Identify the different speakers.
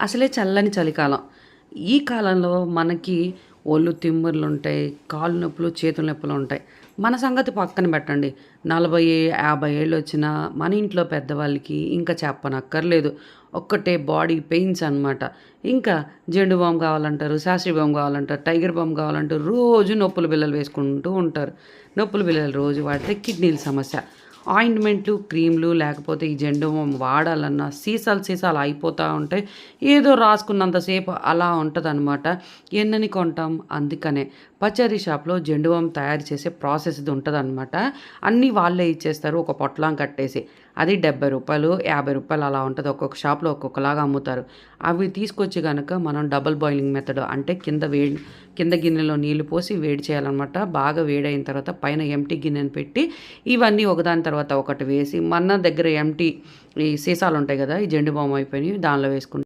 Speaker 1: అసలే చల్లని చలికాలం. ఈ కాలంలో మనకి ఒళ్ళు తిమ్మిర్లు ఉంటాయి కాళ్ళు నొప్పులు చేతుల నొప్పులు ఉంటాయి. మన సంగతి పక్కన పెట్టండి. నలభై యాభై ఏళ్ళు వచ్చినా మన ఇంట్లో పెద్దవాళ్ళకి ఇంకా చెప్పనక్కర్లేదు. ఒక్కటే బాడీ పెయిన్స్ అనమాట ఇంకా జెండు బామ్ కావాలంటారు శాస్త్రీ బామ్ కావాలంటారు టైగర్ బామ్ కావాలంటారు రోజు నొప్పుల బిల్లలు వేసుకుంటూ ఉంటారు. నొప్పుల బిల్లలు రోజు వాడితే కిడ్నీల సమస్య. ఆయింట్మెంట్లు క్రీమ్లు లేకపోతే ఈ జెండు వాడాలన్నా సీసాలు సీసాలు అయిపోతూ ఉంటాయి ఏదో రాసుకున్నంతసేపు అలా ఉంటుంది అనమాట ఎన్నని కొంటాం? అందుకనే. పచారీ షాప్లో జెండువం తయారు చేసే ప్రాసెస్ ఇది ఉంటుందనమాట అన్నీ వాళ్ళే ఇచ్చేస్తారు ఒక పొట్లం కట్టేసి. అది డెబ్బై రూపాయలు యాభై రూపాయలు అలా ఉంటుంది. ఒక్కొక్క షాప్లో ఒక్కొక్కలాగా అమ్ముతారు. అవి తీసుకొచ్చి కనుక మనం డబుల్ బాయిలింగ్ మెథడ్ అంటే కింద వేడి కింద గిన్నెలో నీళ్ళు పోసి వేడి చేయాలన్నమాట. బాగా వేడైన తర్వాత పైన ఎంటీ గిన్నెను పెట్టి ఇవన్నీ ఒకదాని తర్వాత ఒకటి వేసి మన దగ్గర ఎంటీ ఈ సీసాలు ఉంటాయి కదా ఈ జెండు బామ్ అయిపోయినాయి దానిలో వేసుకుంటాం